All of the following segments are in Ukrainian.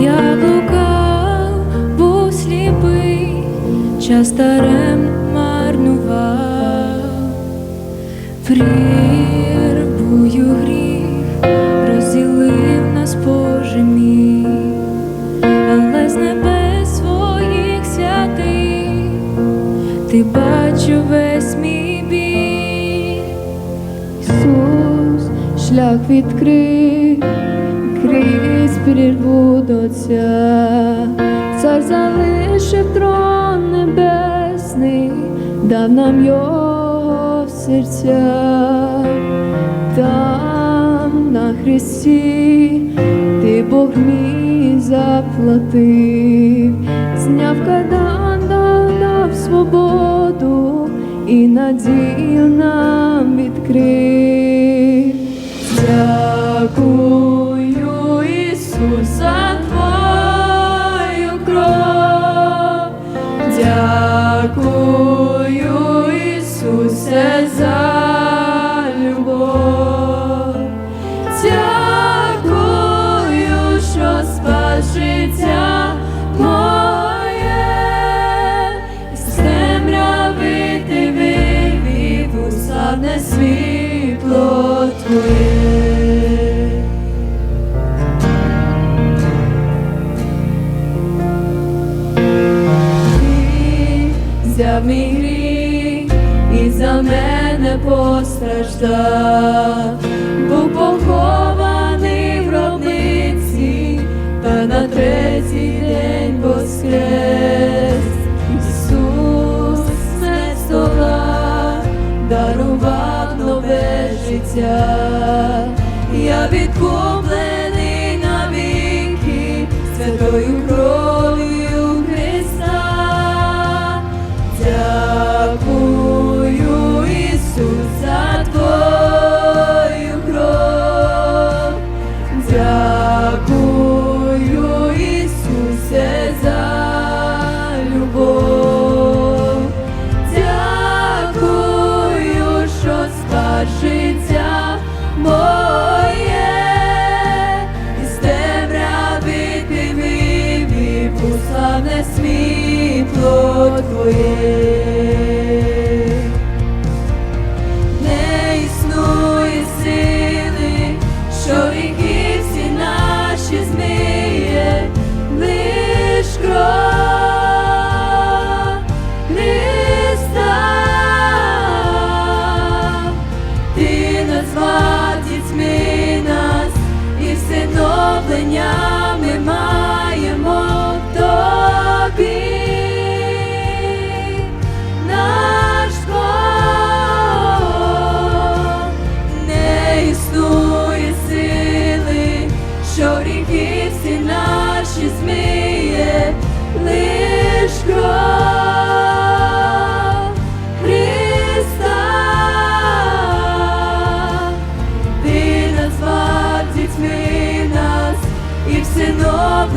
як блукав, був сліпий, час дарем марнував, прірвую гріх, розділив нас Боже мій, але з небес своїх святих ти бачив весь мій біль. Ісус шлях відкрив, крізь прірву до цар залишив трон небесний, дав нам його в серця, там на хресті ти Бог мій заплатив, зняв кайдан, дав свободу і надію Ісус, мій гріх і за мене постраждав, був похований в гробниці, та на третій день воскрес. Ісус не стола, дарував нове життя, я відкуплений світло Твоє.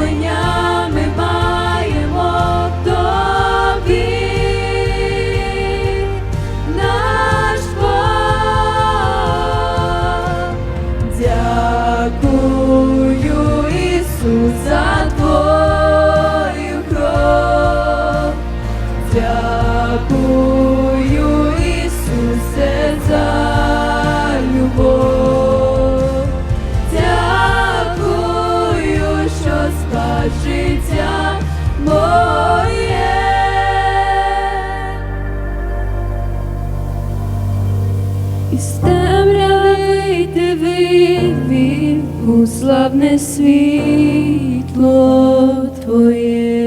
Всиновлення Із темряви ти вивів у славне світло Твоє.